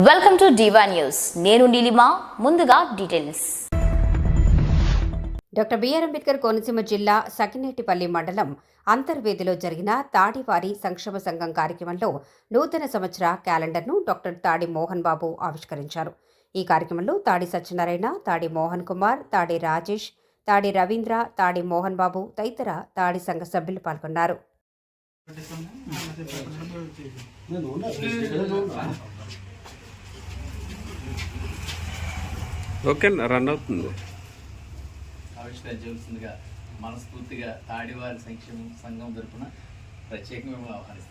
Welcome to డివా news నేను నీలిమా ముందుగా details doctor BR Ambedkar Konaseema జిల్లా సకినేటిపల్లి మండలం అంతర్వేదిలో జరిగిన తాడివారి సంక్షేమ సంఘం కార్యక్రమంలో నూతన సంవత్సర క్యాలెండర్ను డాక్టర్ తాడి మోహన్ బాబు ఆవిష్కరించారు. ఈ కార్యక్రమంలో తాడి సత్యనారాయణ తాడి మోహన్ కుమార్ తాడి రాజేష్ తాడి రవీంద్ర తాడి మోహన్ బాబు తదితర తాడి సంఘ సభ్యులు పాల్గొన్నారు. ఓకే రన్ అవుతుంది. ఆవిష్కరించవలసిందిగా మనస్ఫూర్తిగా తాడివారి సంక్షేమ సంఘం తరపున ప్రత్యేకంగా మేము ఆహ్వానిస్తాం